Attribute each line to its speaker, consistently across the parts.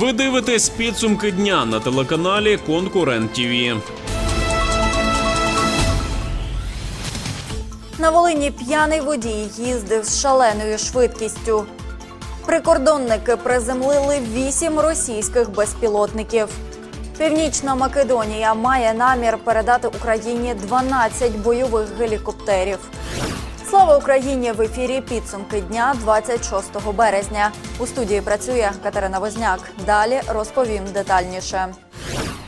Speaker 1: Ви дивитесь підсумки дня на телеканалі Конкурент ТІВІ.
Speaker 2: На Волині п'яний водій їздив з шаленою швидкістю. Прикордонники приземлили вісім російських безпілотників. Північна Македонія має намір передати Україні 12 бойових гелікоптерів. Слава Україні! В ефірі підсумки дня 26 березня. У студії працює Катерина Возняк. Далі розповім детальніше.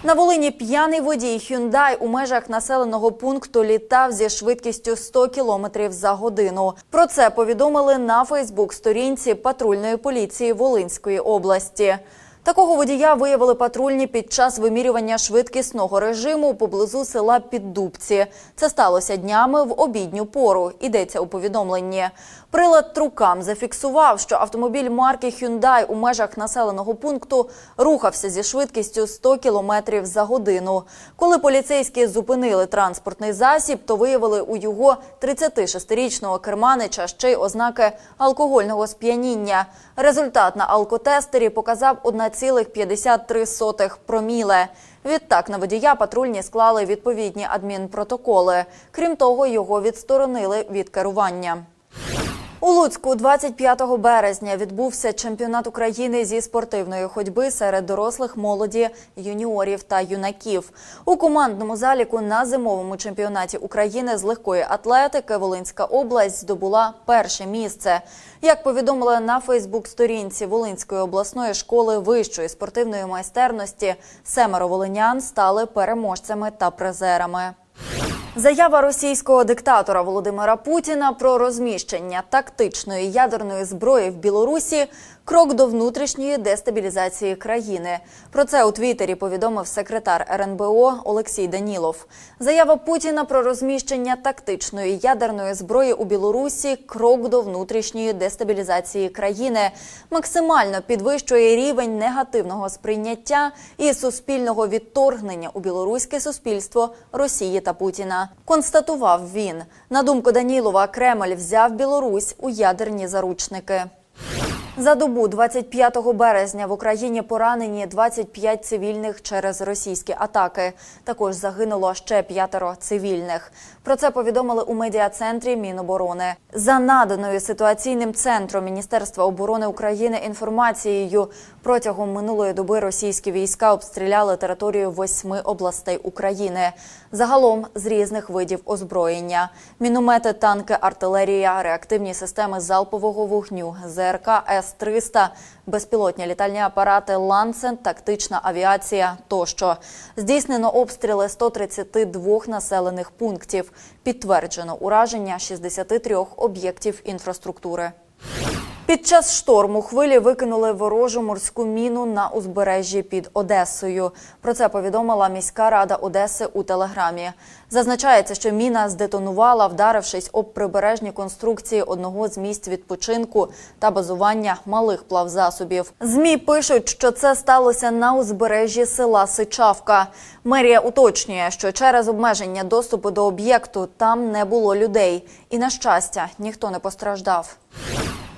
Speaker 2: На Волині п'яний водій Hyundai у межах населеного пункту літав зі швидкістю 100 км за годину. Про це повідомили на Фейсбук-сторінці патрульної поліції Волинської області. Такого водія виявили патрульні під час вимірювання швидкісного режиму поблизу села Піддубці. Це сталося днями в обідню пору. Йдеться у повідомленні. Прилад трукам зафіксував, що автомобіль марки Hyundai у межах населеного пункту рухався зі швидкістю 100 км за годину. Коли поліцейські зупинили транспортний засіб, то виявили у його 36-річного керманича ще й ознаки алкогольного сп'яніння. Результат на алкотестері показав 1,53 проміле. Відтак на водія патрульні склали відповідні адмінпротоколи. Крім того, його відсторонили від керування. У Луцьку 25 березня відбувся чемпіонат України зі спортивної ходьби серед дорослих молоді, юніорів та юнаків. У командному заліку на зимовому чемпіонаті України з легкої атлетики Волинська область здобула перше місце. Як повідомили на Фейсбук-сторінці Волинської обласної школи вищої спортивної майстерності, семеро волинян стали переможцями та призерами. Заява російського диктатора Володимира Путіна про розміщення тактичної ядерної зброї в Білорусі крок до внутрішньої дестабілізації країни. Про це у Твіттері повідомив секретар РНБО Олексій Данілов. Заява Путіна про розміщення тактичної ядерної зброї у Білорусі крок до внутрішньої дестабілізації країни, максимально підвищує рівень негативного сприйняття і суспільного відторгнення у білоруське суспільство Росії та Путіна. Констатував він. На думку Данілова, Кремль взяв Білорусь у ядерні заручники. За добу 25 березня в Україні поранені 25 цивільних через російські атаки. Також загинуло ще п'ятеро цивільних. Про це повідомили у медіа-центрі Міноборони. За наданою ситуаційним центром Міністерства оборони України інформацією протягом минулої доби російські війська обстріляли територію восьми областей України. Загалом з різних видів озброєння: міномети, танки, артилерія, реактивні системи залпового вогню, ЗРК С-300, безпілотні літальні апарати, лансен, тактична авіація тощо. Здійснено обстріли 132 населених пунктів. Підтверджено ураження 63 об'єктів інфраструктури. Під час шторму хвилі викинули ворожу морську міну на узбережжі під Одесою. Про це повідомила міська рада Одеси у телеграмі. Зазначається, що міна здетонувала, вдарившись об прибережні конструкції одного з місць відпочинку та базування малих плавзасобів. Змі пишуть, що це сталося на узбережжі села Сичавка. Мерія уточнює, що через обмеження доступу до об'єкту там не було людей, і на щастя ніхто не постраждав.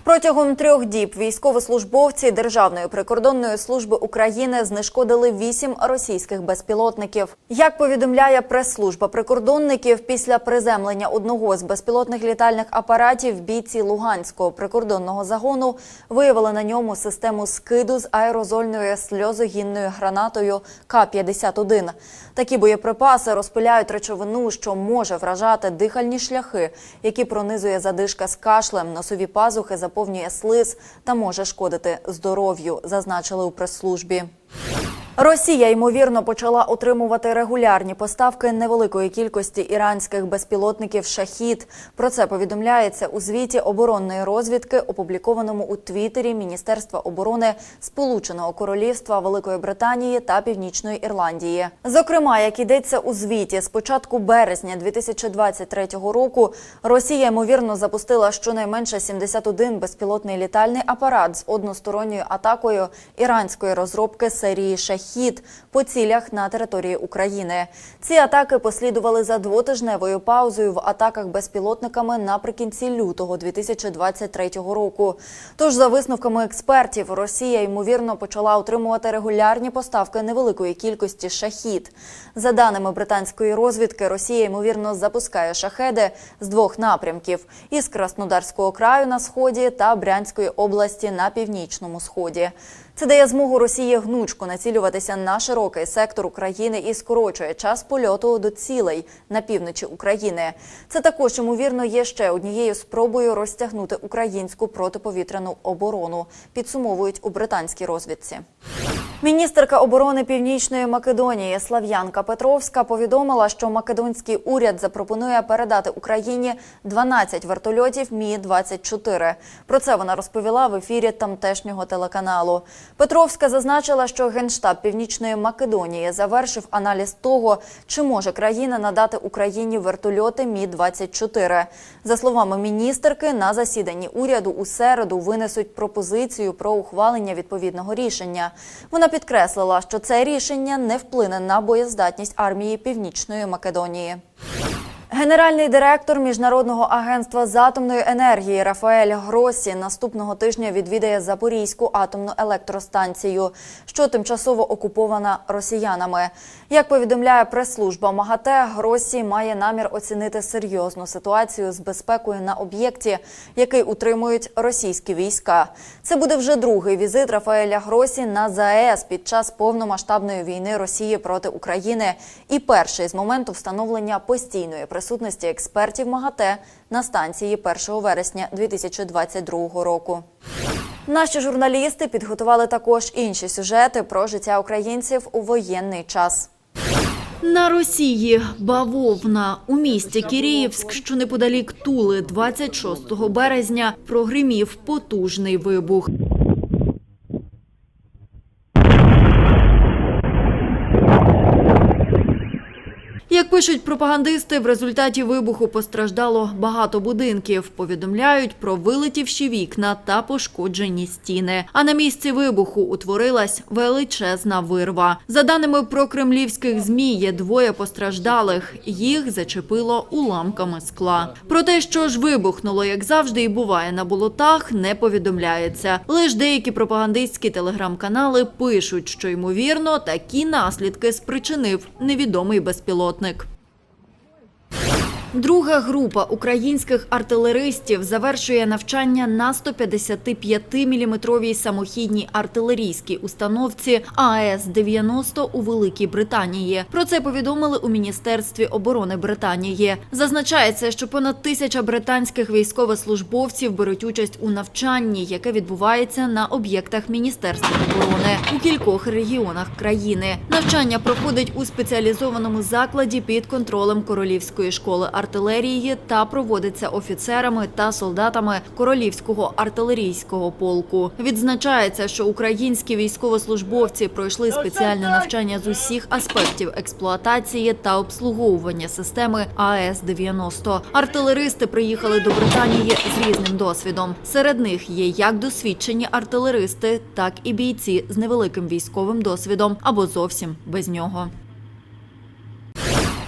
Speaker 2: Протягом трьох діб військовослужбовці Державної прикордонної служби України знешкодили вісім російських безпілотників. Як повідомляє прес-служба прикордонників, після приземлення одного з безпілотних літальних апаратів бійці Луганського прикордонного загону виявили на ньому систему скиду з аерозольною сльозогінною гранатою К-51. Такі боєприпаси розпиляють речовину, що може вражати дихальні шляхи, які пронизує задишка з кашлем, носові пазухи заповнює слиз та може шкодити здоров'ю, зазначили у прес-службі. Росія ймовірно почала отримувати регулярні поставки невеликої кількості іранських безпілотників шахід. Про це повідомляється у звіті оборонної розвідки, опублікованому у Твіттері Міністерства оборони Сполученого Королівства Великої Британії та Північної Ірландії. Зокрема, як йдеться у звіті, з початку березня 2023 року Росія ймовірно запустила щонайменше 71 безпілотний літальний апарат з односторонньою атакою іранської розробки серії шахід.
Speaker 3: Шахід по цілях на території України. Ці атаки послідували за двотижневою паузою в атаках безпілотниками наприкінці лютого 2023 року. Тож, за висновками експертів, Росія ймовірно почала отримувати регулярні поставки невеликої кількості шахід. За даними британської розвідки, Росія ймовірно запускає шахеди з двох напрямків: із Краснодарського краю на сході та Брянської області на північному сході. Це дає змогу Росії гнучко націлюватися на широкий сектор України і скорочує час польоту до цілей на півночі України. Це також ймовірно є ще однією спробою розтягнути українську протиповітряну оборону. Підсумовують у британській розвідці. Міністерка оборони Північної Македонії Слав'янка Петровська повідомила, що македонський уряд запропонує передати Україні 12 вертольотів Мі 24 Про це вона розповіла в ефірі тамтешнього телеканалу. Петровська зазначила, що генштаб Північної Македонії завершив аналіз того, чи може країна надати Україні вертольоти Мі 24 За словами міністерки, на засіданні уряду у середу винесуть пропозицію про ухвалення відповідного рішення. Вона підкреслила, що це рішення не вплине на боєздатність армії Північної Македонії. Генеральний директор Міжнародного агентства з атомної енергії Рафаель Гросі наступного тижня відвідає Запорізьку атомну електростанцію, що тимчасово окупована росіянами. Як повідомляє прес-служба МАГАТЕ, Гросі має намір оцінити серйозну ситуацію з безпекою на об'єкті, який утримують російські війська. Це буде вже другий візит Рафаеля Гросі на ЗАЕС під час повномасштабної війни Росії проти України і перший з моменту встановлення постійної присутності експертів МАГАТЕ на станції 1 вересня 2022 року. Наші журналісти підготували також інші сюжети про життя українців у воєнний час.
Speaker 2: На Росії бавовна у місті Кіріївськ, що неподалік Тули, 26 березня прогримів потужний вибух. Як пишуть пропагандисти, в результаті вибуху постраждало багато будинків. Повідомляють про вилетівші вікна та пошкоджені стіни. А на місці вибуху утворилась величезна вирва. За даними про кремлівських змі, є двоє постраждалих. Їх зачепило уламками скла. Про те, що ж вибухнуло, як завжди, і буває на болотах, не повідомляється. Лиш деякі пропагандистські телеграм-канали пишуть, що ймовірно такі наслідки спричинив невідомий безпілотник. Друга група українських артилеристів завершує навчання на 155-мм самохідній артилерійській установці АЕС-90 у Великій Британії. Про це повідомили у Міністерстві оборони Британії. Зазначається, що понад тисяча британських військовослужбовців беруть участь у навчанні, яке відбувається на об'єктах Міністерства оборони у кількох регіонах країни. Навчання проходить у спеціалізованому закладі під контролем Королівської школи артилерії та проводиться офіцерами та солдатами Королівського артилерійського полку. Відзначається, що українські військовослужбовці пройшли спеціальне навчання з усіх аспектів експлуатації та обслуговування системи АЕС-90. Артилеристи приїхали до Британії з різним досвідом. Серед них є як досвідчені артилеристи, так і бійці з невеликим військовим досвідом або зовсім без нього.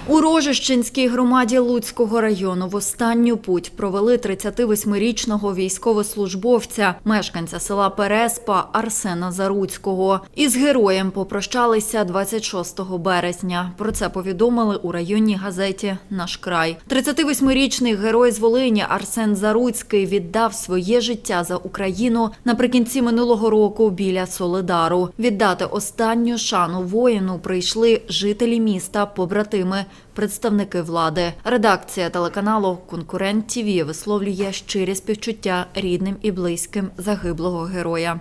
Speaker 2: У Рожищенській громаді Луцького району в останню путь провели 38-річного військовослужбовця, мешканця села Переспа Арсена Заруцького. Із героєм попрощалися 26 березня. Про це повідомили у районній газеті Наш край. 38-річний герой з Волині Арсен Заруцький віддав своє життя за Україну наприкінці минулого року біля Солидару. Віддати останню шану воїну прийшли жителі міста, побратими представники влади. Редакція телеканалу Конкурент ТІВІ висловлює щирі співчуття рідним і близьким загиблого героя.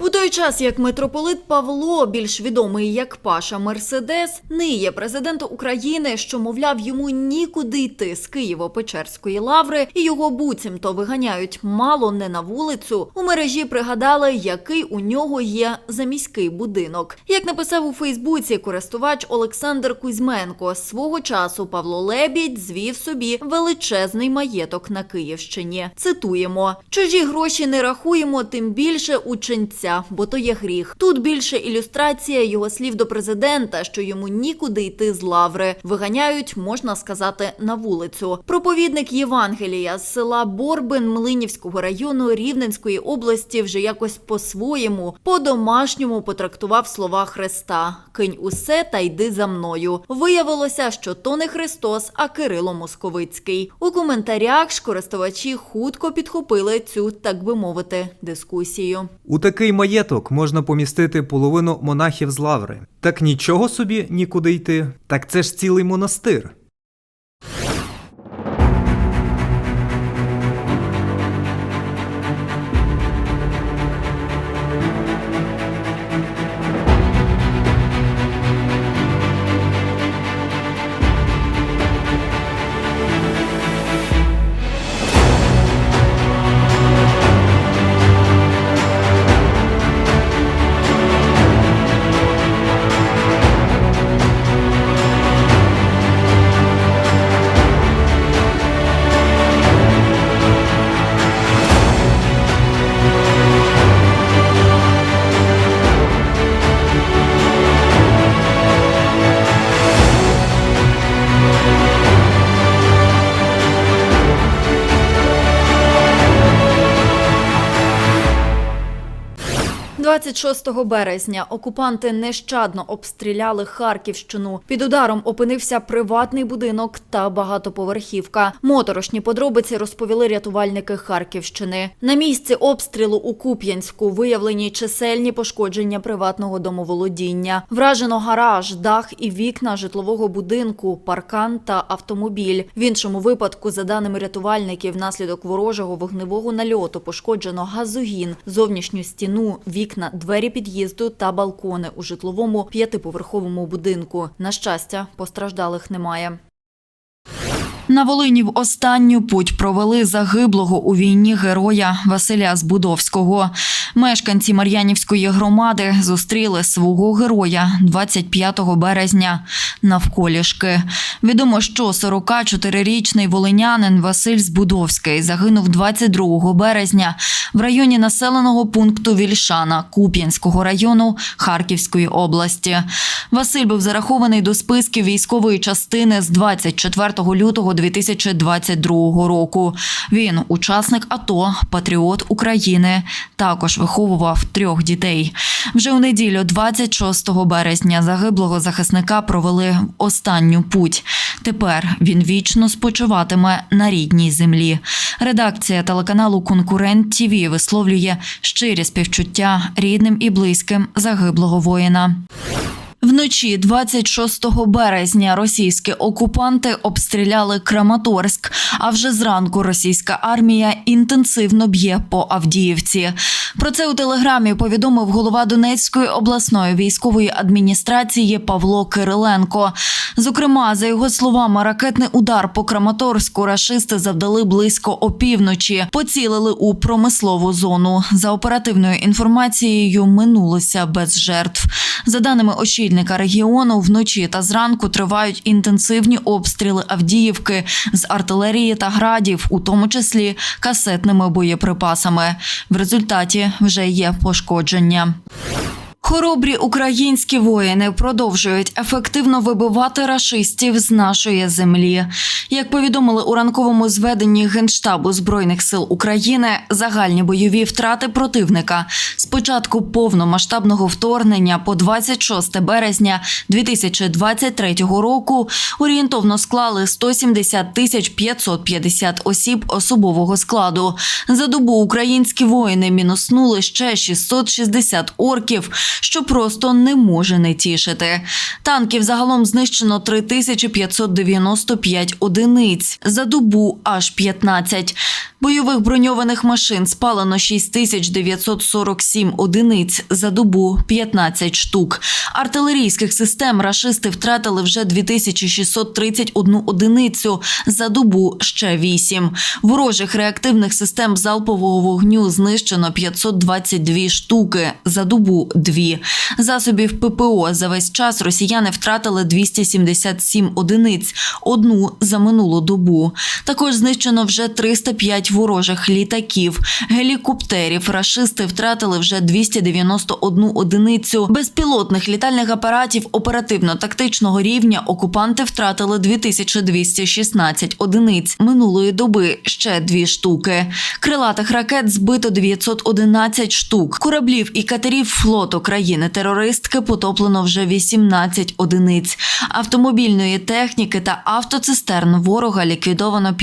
Speaker 2: У той час, як митрополит Павло, більш відомий як Паша Мерседес, ниє президенту України, що, мовляв, йому нікуди йти з Києво-Печерської лаври, і його буцімто виганяють мало не на вулицю. У мережі пригадали, який у нього є заміський будинок. Як написав у Фейсбуці користувач Олександр Кузьменко, свого часу Павло Лебідь звів собі величезний маєток на Київщині. Цитуємо: чужі гроші не рахуємо, тим більше у ченця життя, бо то є гріх. Тут більше ілюстрація його слів до президента, що йому нікуди йти з лаври. Виганяють, можна сказати, на вулицю. Проповідник Євангелія з села Борбин Млинівського району Рівненської області вже якось по-своєму, по-домашньому потрактував слова Христа: Кинь усе та йди за мною. Виявилося, що то не Христос, а Кирило Московицький. У коментарях ж користувачі хутко підхопили цю, так би мовити, дискусію.
Speaker 4: У такий маєток можна помістити половину монахів з лаври. Так нічого собі нікуди йти. Так це ж цілий монастир.
Speaker 2: – 26 березня окупанти нещадно обстріляли Харківщину. Під ударом опинився приватний будинок та багатоповерхівка. Моторошні подробиці розповіли рятувальники Харківщини. На місці обстрілу у Куп'янську виявлені чисельні пошкодження приватного домоволодіння. Вражено гараж, дах і вікна житлового будинку, паркан та автомобіль. В іншому випадку, за даними рятувальників, внаслідок ворожого вогневого нальоту пошкоджено газогін, зовнішню стіну, вікна, двері під'їзду та балкони у житловому п'ятиповерховому будинку. На щастя, постраждалих немає. На Волині в останню путь провели загиблого у війні героя Василя Збудовського. Мешканці Мар'янівської громади зустріли свого героя 25 березня навколішки. Відомо, що 44-річний волинянин Василь Збудовський загинув 22 березня в районі населеного пункту Вільшана Куп'янського району Харківської області. Василь був зарахований до списків військової частини з 24 лютого 2022 року. Він учасник АТО, патріот України. Також виховував трьох дітей. Вже у неділю, 26 березня, загиблого захисника провели в останню путь. Тепер він вічно спочиватиме на рідній землі. Редакція телеканалу Конкурент ТІВІ висловлює щирі співчуття рідним і близьким загиблого воїна. Вночі 26 березня російські окупанти обстріляли Краматорськ. А вже зранку російська армія інтенсивно б'є по Авдіївці. Про це у телеграмі повідомив голова Донецької обласної військової адміністрації Павло Кириленко. Зокрема, за його словами, ракетний удар по Краматорську рашисти завдали близько опівночі, поцілили у промислову зону. За оперативною інформацією, минулося без жертв. За даними очільника регіону, вночі та зранку тривають інтенсивні обстріли Авдіївки з артилерії та градів, у тому числі касетними боєприпасами. В результаті вже є пошкодження. Хоробрі українські воїни продовжують ефективно вибивати рашистів з нашої землі. Як повідомили у ранковому зведенні Генштабу Збройних сил України, загальні бойові втрати противника з початку повномасштабного вторгнення по 26 березня 2023 року орієнтовно склали 170 тисяч 550 осіб особового складу. За добу українські воїни мінуснули ще 660 орків, що просто не може не тішити. Танків загалом знищено 3595 одиниць, за добу аж 15. Бойових броньованих машин спалено 6947 одиниць, за добу 15 штук. Артилерійських систем рашисти втратили вже 2631 одиницю, за добу ще 8. Ворожих реактивних систем залпового вогню знищено 522 штуки, за добу 2. Засобів ППО за весь час росіяни втратили 277 одиниць, одну за минулу добу. Також знищено вже 305 9 ворожих літаків, гелікоптерів. Рашисти втратили вже 291 одиницю. Безпілотних літальних апаратів оперативно-тактичного рівня окупанти втратили 2216 одиниць. Минулої доби ще дві штуки. Крилатих ракет збито 911 штук. Кораблів і катерів флоту країни-терористки потоплено вже 18 одиниць. Автомобільної техніки та автоцистерн ворога ліквідовано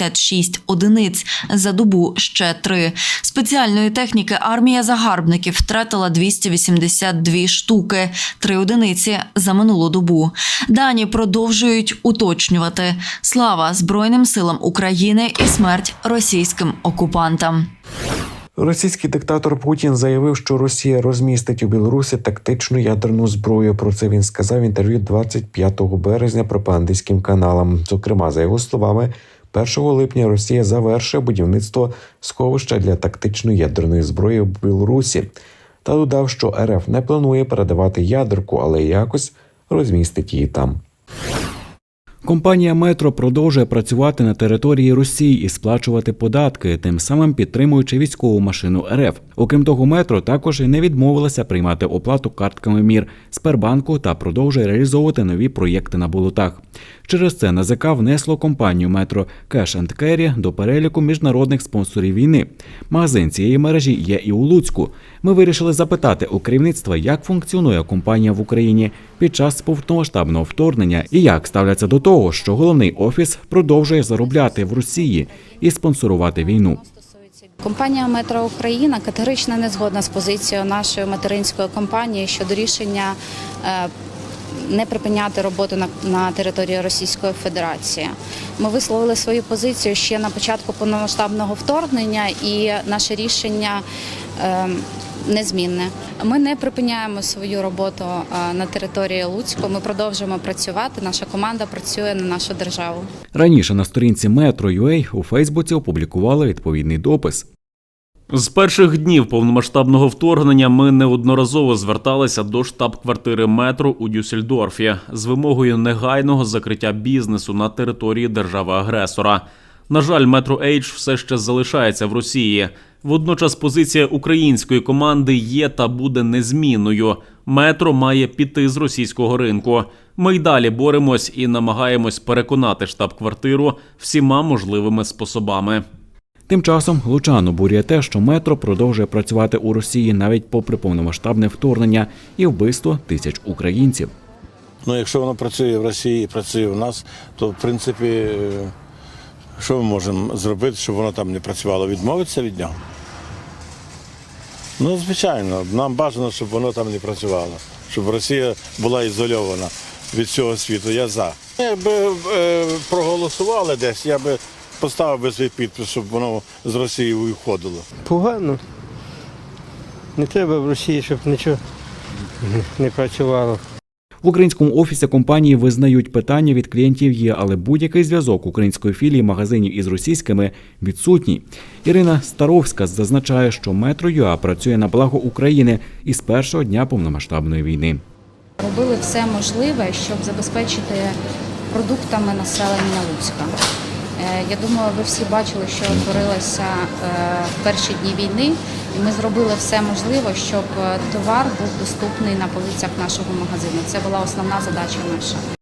Speaker 2: 5486 одиниць. За добу ще три. Спеціальної техніки армія загарбників втратила 282 штуки, три одиниці за минулу добу. Дані продовжують уточнювати. Слава Збройним силам України і смерть російським окупантам.
Speaker 5: Російський диктатор Путін заявив, що Росія розмістить у Білорусі тактичну ядерну зброю. Про це він сказав в інтерв'ю 25 березня пропагандистським каналам. Зокрема, за його словами, 1 липня Росія завершує будівництво сховища для тактичної ядерної зброї в Білорусі та додав, що РФ не планує передавати ядерку, але якось розмістить її там.
Speaker 6: Компанія Метро продовжує працювати на території Росії і сплачувати податки, тим самим підтримуючи військову машину РФ. Окрім того, метро також і не відмовилася приймати оплату картками МІР Сбербанку та продовжує реалізовувати нові проєкти на болотах. Через це НАЗК внесло компанію Метро Cash and Carry до переліку міжнародних спонсорів війни. Магазин цієї мережі є і у Луцьку. Ми вирішили запитати у керівництва, як функціонує компанія в Україні під час повномасштабного вторгнення і як ставляться до того, що головний офіс продовжує заробляти в Росії і спонсорувати війну.
Speaker 7: Компанія Метро Україна категорично не згодна з позицією нашої материнської компанії щодо рішення е, не припиняти роботу на, на території Російської Федерації. Ми висловили свою позицію ще на початку повномасштабного вторгнення, і наше рішення. е, Незмінне. Ми не припиняємо свою роботу на території Луцьку. Ми продовжуємо працювати. Наша команда працює на нашу державу.
Speaker 6: Раніше на сторінці Metro.ua у Фейсбуці опублікували відповідний допис.
Speaker 1: З перших днів повномасштабного вторгнення ми неодноразово зверталися до штаб-квартири метро у Дюссельдорфі з вимогою негайного закриття бізнесу на території держави-агресора. На жаль, метро Ейдж все ще залишається в Росії. Водночас позиція української команди є та буде незмінною. Метро має піти з російського ринку. Ми й далі боремось і намагаємось переконати штаб-квартиру всіма можливими способами.
Speaker 6: Тим часом Лучан обурює те, що метро продовжує працювати у Росії навіть попри повномасштабне вторгнення і вбивство тисяч українців.
Speaker 8: Ну, якщо воно працює в Росії і працює в нас, то в принципі, е, що ми можемо зробити, щоб воно там не працювало? Відмовитися від нього? Ну, звичайно, нам бажано, щоб воно там не працювало, щоб Росія була ізольована від цього світу. Я за. Якби е, проголосували десь, я би поставив би свій підпис, щоб воно з Росії виходило.
Speaker 9: Погано. Не треба в Росії, щоб нічого не працювало.
Speaker 6: В українському офісі компанії визнають питання від клієнтів є, але будь-який зв'язок української філії магазинів із російськими відсутній. Ірина Старовська зазначає, що метро ЮА працює на благо України із першого дня повномасштабної війни.
Speaker 7: Робили все можливе, щоб забезпечити продуктами населення Луцька. Е, Я думаю, ви всі бачили, що творилося е, в перші дні війни, і ми зробили все можливе, щоб е, товар був доступний на полицях нашого магазину. Це була основна задача наша.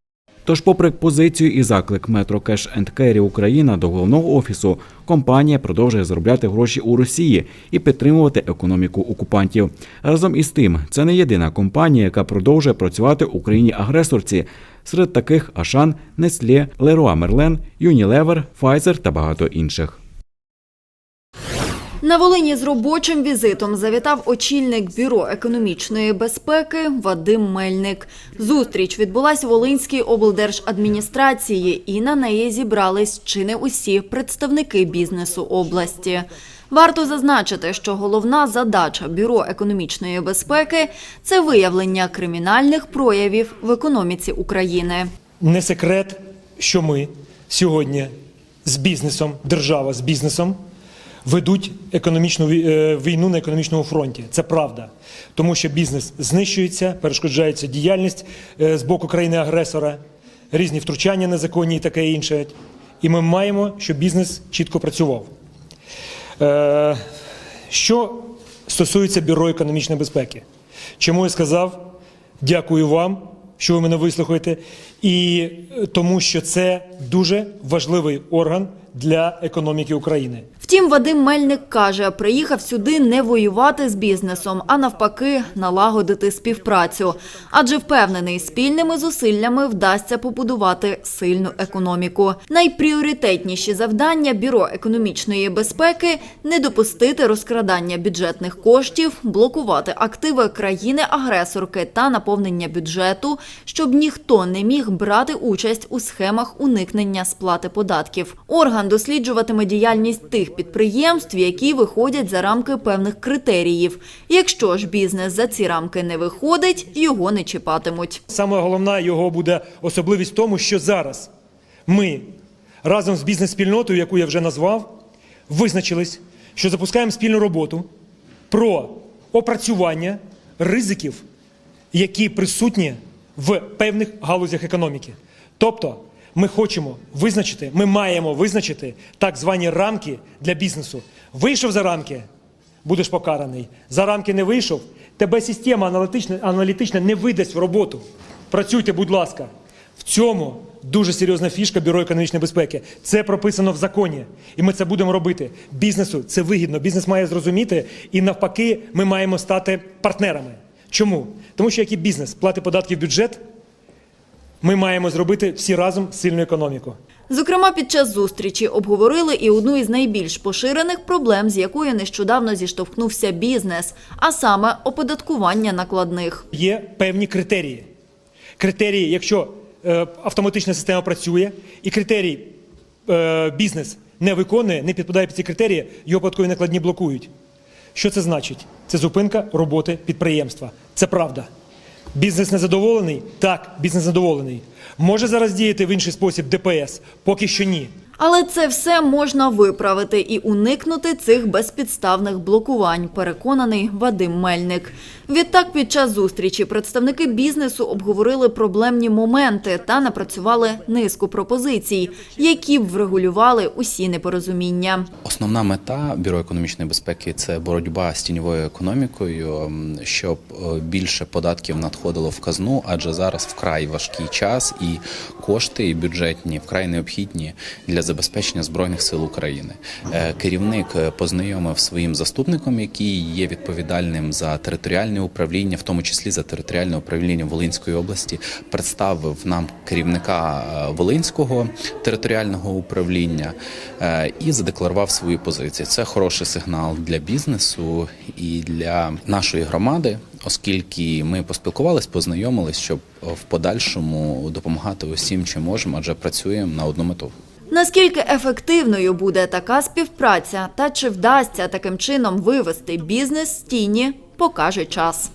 Speaker 6: Тож, попри позицію і заклик Метро Кеш and Carry Україна до головного офісу, компанія продовжує заробляти гроші у Росії і підтримувати економіку окупантів. Разом із тим, це не єдина компанія, яка продовжує працювати в Україні агресорці. Серед таких Ашан, Nestlé, Leroy Merlin, Unilever, Pfizer та багато інших.
Speaker 2: На Волині з робочим візитом завітав очільник бюро економічної безпеки Вадим Мельник. Зустріч відбулась у Волинській облдержадміністрації, і на неї зібрались чи не усі представники бізнесу області. Варто зазначити, що головна задача бюро економічної безпеки це виявлення кримінальних проявів в економіці України.
Speaker 10: Не секрет, що ми сьогодні з бізнесом, держава з бізнесом ведуть економічну е, війну на економічному фронті. Це правда, тому що бізнес знищується, перешкоджається діяльність е, з боку країни-агресора, різні втручання незаконні і таке інше. і ми маємо, щоб бізнес чітко працював. Е, що стосується Бюро економічної безпеки, чому я сказав дякую вам, що ви мене вислухаєте, і тому, що це дуже важливий орган для економіки України.
Speaker 2: Втім, Вадим Мельник каже, приїхав сюди не воювати з бізнесом, а навпаки, налагодити співпрацю. Адже впевнений, спільними зусиллями вдасться побудувати сильну економіку. Найпріоритетніші завдання бюро економічної безпеки не допустити розкрадання бюджетних коштів, блокувати активи країни-агресорки та наповнення бюджету, щоб ніхто не міг брати участь у схемах уникнення сплати податків. Орган досліджуватиме діяльність тих підприємств, які виходять за рамки певних критеріїв. Якщо ж бізнес за ці рамки не виходить, його не чіпатимуть.
Speaker 10: Саме головна його буде особливість в тому, що зараз ми разом з бізнес-спільнотою, яку я вже назвав, визначились, що запускаємо спільну роботу про опрацювання ризиків, які присутні в певних галузях економіки. Тобто, ми хочемо визначити, ми маємо визначити так звані рамки для бізнесу. Вийшов за рамки, будеш покараний. За рамки не вийшов, тебе система аналітична, аналітична не видасть в роботу. Працюйте, будь ласка. В цьому дуже серйозна фішка Бюро економічної безпеки. Це прописано в законі, і ми це будемо робити. Бізнесу це вигідно. Бізнес має зрозуміти, і навпаки, ми маємо стати партнерами. Чому? Тому що як і бізнес платить податки в бюджет, ми маємо зробити всі разом сильну економіку.
Speaker 2: Зокрема, під час зустрічі обговорили і одну із найбільш поширених проблем, з якою нещодавно зіштовхнувся бізнес, а саме оподаткування накладних.
Speaker 10: Є певні критерії. Критерії, якщо е, автоматична система працює, і критерій е, бізнес не виконує, не підпадає під ці критерії, його податкові накладні блокують. Що це значить? Це зупинка роботи підприємства. Це правда. Бізнес незадоволений? Так, бізнес задоволений. Може зараз діяти в інший спосіб ДПС? Поки що ні.
Speaker 2: Але це все можна виправити і уникнути цих безпідставних блокувань, переконаний Вадим Мельник. Відтак, під час зустрічі представники бізнесу обговорили проблемні моменти та напрацювали низку пропозицій, які б врегулювали усі непорозуміння.
Speaker 11: Основна мета бюро економічної безпеки це боротьба з тіньовою економікою, щоб е, більше податків надходило в казну, адже зараз вкрай важкий час і кошти бюджетні вкрай необхідні для забезпечення збройних сил України. Е, Керівник е, познайомив своїм заступником, який є відповідальним за територіальне управління, в тому числі за територіальне управління Волинської області, представив нам керівника е, Волинського територіального управління е, і задекларував свою позицію. Це хороший сигнал для бізнесу і для нашої громади, оскільки ми поспілкувались, познайомились, щоб в подальшому допомагати усім, чим можемо, адже працюємо на одну мету.
Speaker 2: Наскільки ефективною буде така співпраця та чи вдасться таким чином вивести бізнес з тіні, покаже час.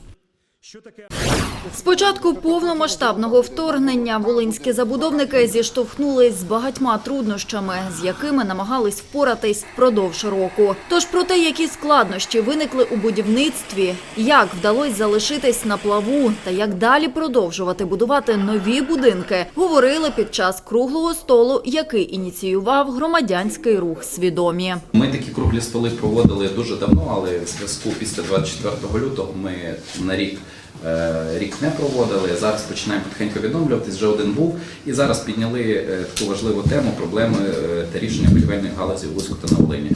Speaker 2: З початку повномасштабного вторгнення волинські забудовники зіштовхнулись з багатьма труднощами, з якими намагались впоратись впродовж року. Тож про те, які складнощі виникли у будівництві, як вдалося залишитись на плаву та як далі продовжувати будувати нові будинки, говорили під час круглого столу, який ініціював громадянський рух свідомі.
Speaker 11: Ми такі круглі столи проводили дуже давно, але в зв'язку після 24 лютого ми на рік. Е, Рік не проводили. Зараз починаємо потихеньку відновлюватись. Вже один був, і зараз підняли е, таку важливу тему проблеми е, та рішення будівельних галузі в Луцьку та на Волині.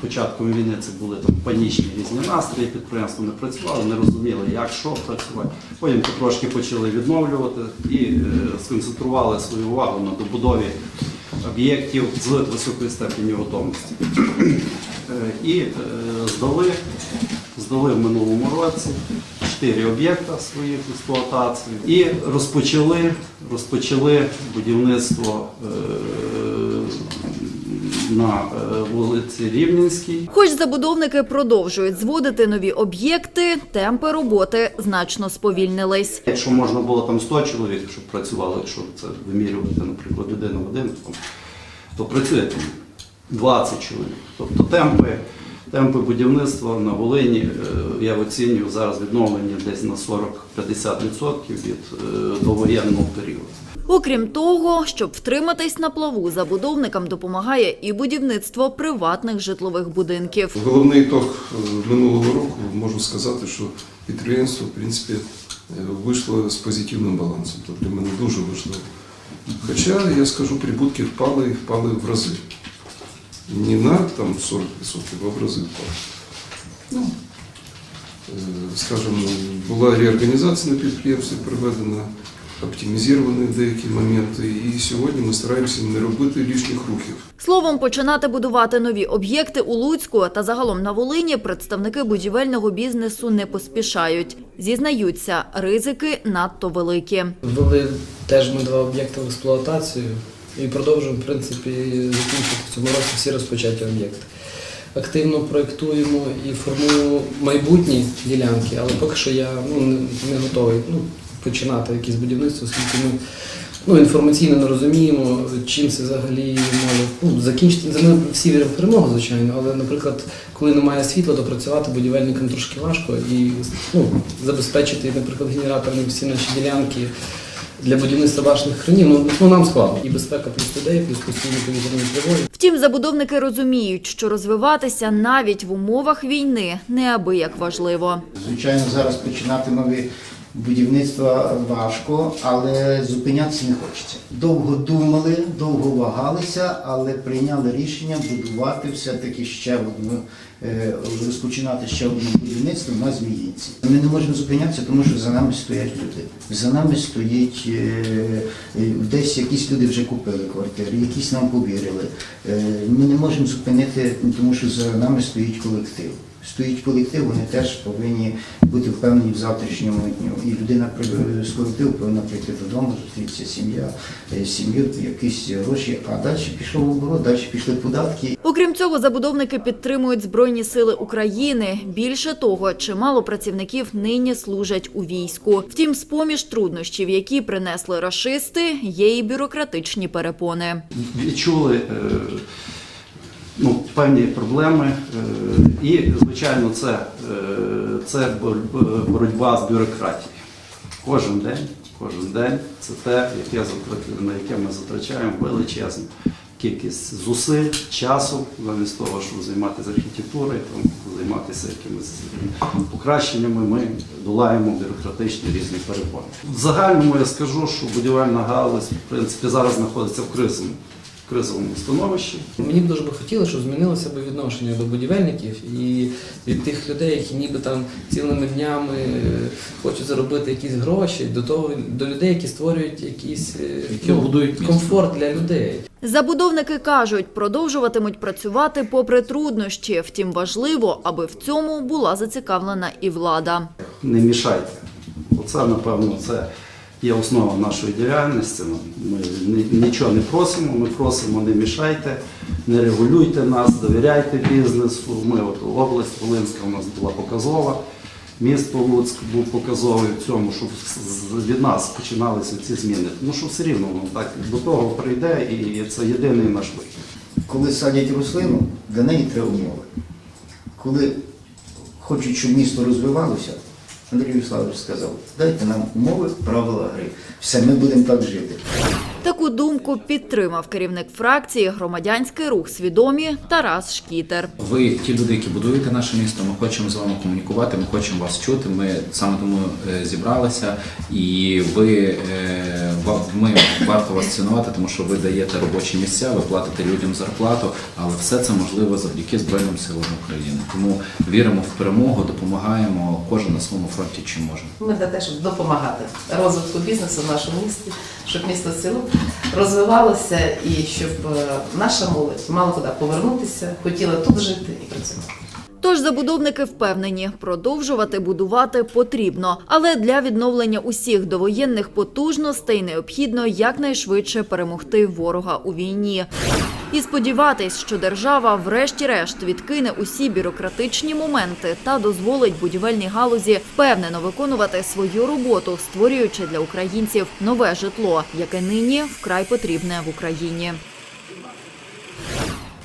Speaker 12: початку війни це були там панічні різні настрої, підприємства не працювали, не розуміли, як що працювати. Потім трошки почали відновлювати і сконцентрували свою увагу на добудові об'єктів з високою степеню готовності. І здали, здали в минулому році чотири об'єкта своїх в експлуатацію і розпочали, розпочали будівництво е, на е, вулиці Рівненській.
Speaker 2: Хоч забудовники продовжують зводити нові об'єкти, темпи роботи значно сповільнились.
Speaker 12: Якщо можна було там 100 чоловік, щоб працювали, якщо це вимірювати, наприклад, людину в один, то працює там 20 чоловік. Тобто темпи, темпи будівництва на Волині, е, я оцінюю зараз відновлення десь на 40-50% від е, довоєнного періоду.
Speaker 2: Окрім того, щоб втриматись на плаву, забудовникам допомагає і будівництво приватних житлових будинків.
Speaker 13: Головний ітог е, минулого року можу сказати, що підприємство в принципі вийшло з позитивним балансом. Тобто для мене дуже важливо. Хоча я скажу, прибутки впали і впали в рази. Не на там 40%, а в рази. Ну, е, скажімо, була реорганізація на підприємстві проведена, оптимізовані деякі моменти, і сьогодні ми стараємося не робити лишніх рухів.
Speaker 2: Словом, починати будувати нові об'єкти у Луцьку та загалом на Волині представники будівельного бізнесу не поспішають. Зізнаються, ризики надто великі.
Speaker 14: Ввели теж ми два об'єкти в експлуатацію і продовжуємо, в принципі, закінчити в цьому році всі розпочаті об'єкти. Активно проєктуємо і формуємо майбутні ділянки, але поки що я ну, не, готовий ну, починати якесь будівництво, оскільки ми ну, інформаційно не розуміємо, чим це взагалі може ну, закінчити. Ми всі віримо в перемогу, звичайно, але, наприклад, коли немає світла, то працювати будівельникам трошки важко і ну, забезпечити, наприклад, генераторами всі наші ділянки для будівництва башних хранів, ну, ну нам складно. І безпека плюс людей, плюс постійні повітряні тривоги.
Speaker 2: Втім, забудовники розуміють, що розвиватися навіть в умовах війни неабияк важливо.
Speaker 15: Звичайно, зараз починати нові будівництва важко, але зупинятися не хочеться. Довго думали, довго вагалися, але прийняли рішення будувати все-таки ще одну, е, розпочинати ще одне будівництво на Зміїнці. Ми не можемо зупинятися, тому що за нами стоять люди. За нами стоїть е, десь якісь люди вже купили квартири, якісь нам повірили. Е, Ми не можемо зупинити, тому що за нами стоїть колектив стоїть колектив, вони теж повинні бути впевнені в завтрашньому дню. І людина при- з колективу повинна прийти додому, зустрітися сім'я, е, сім'ю, якісь гроші, а далі пішов оборот, далі пішли податки.
Speaker 2: Окрім цього, забудовники підтримують Збройні сили України. Більше того, чимало працівників нині служать у війську. Втім, з-поміж труднощів, які принесли рашисти, є і бюрократичні перепони.
Speaker 12: відчули е, ну, певні проблеми. е, І, звичайно, це, е, це боротьба з бюрократією. Кожен день, кожен день це те, яке, на яке ми затрачаємо величезну кількість зусиль, часу, замість того, щоб займатися архітектурою, займатися якимись покращеннями, ми долаємо бюрократичні різні перепони. В загальному я скажу, що будівельна галузь в принципі зараз знаходиться в кризовому, кризовому становищі.
Speaker 14: Мені б дуже би хотілося, щоб змінилося б відношення до будівельників і від тих людей, які ніби там цілими днями е, хочуть заробити якісь гроші, до того до людей, які створюють якийсь е,
Speaker 11: Які будують
Speaker 14: комфорт для людей.
Speaker 2: Забудовники кажуть, продовжуватимуть працювати попри труднощі. Втім, важливо, аби в цьому була зацікавлена і влада.
Speaker 12: не мішайте. Оце, напевно, це є основа нашої діяльності. Ну, Ми нічого не просимо, ми просимо не мішайте, не регулюйте нас, довіряйте бізнесу. Ми от область Волинська у нас була показова. Місто Луцьк був показовий в цьому, щоб від нас починалися ці зміни. Ну що все рівно воно так до того прийде, і це єдиний наш вихід.
Speaker 15: Коли садять рослину, для неї треба умови. Коли хочуть, щоб місто розвивалося, Андрій Вячеславович сказав, дайте нам умови, правила гри. Все, ми будемо так жити.
Speaker 2: Таку думку підтримав керівник фракції Громадянський рух свідомі Тарас Шкітер.
Speaker 11: Ви ті люди, які будуєте наше місто. Ми хочемо з вами комунікувати. Ми хочемо вас чути. Ми саме тому е, зібралися, і ви е, ми варто вас цінувати, тому що ви даєте робочі місця, ви платите людям зарплату, але все це можливо завдяки Збройним силам України. Тому віримо в перемогу, допомагаємо кожен на своєму фронті, чим можемо.
Speaker 16: Ми за те, щоб допомагати розвитку бізнесу в нашому місті, щоб місто село розвивалося і щоб е, наша молодь мала куди повернутися, хотіла тут жити і працювати.
Speaker 2: Тож забудовники впевнені, продовжувати будувати потрібно, але для відновлення усіх довоєнних потужностей необхідно якнайшвидше перемогти ворога у війні. І сподіватись, що держава врешті-решт відкине усі бюрократичні моменти та дозволить будівельній галузі впевнено виконувати свою роботу, створюючи для українців нове житло, яке нині вкрай потрібне в Україні.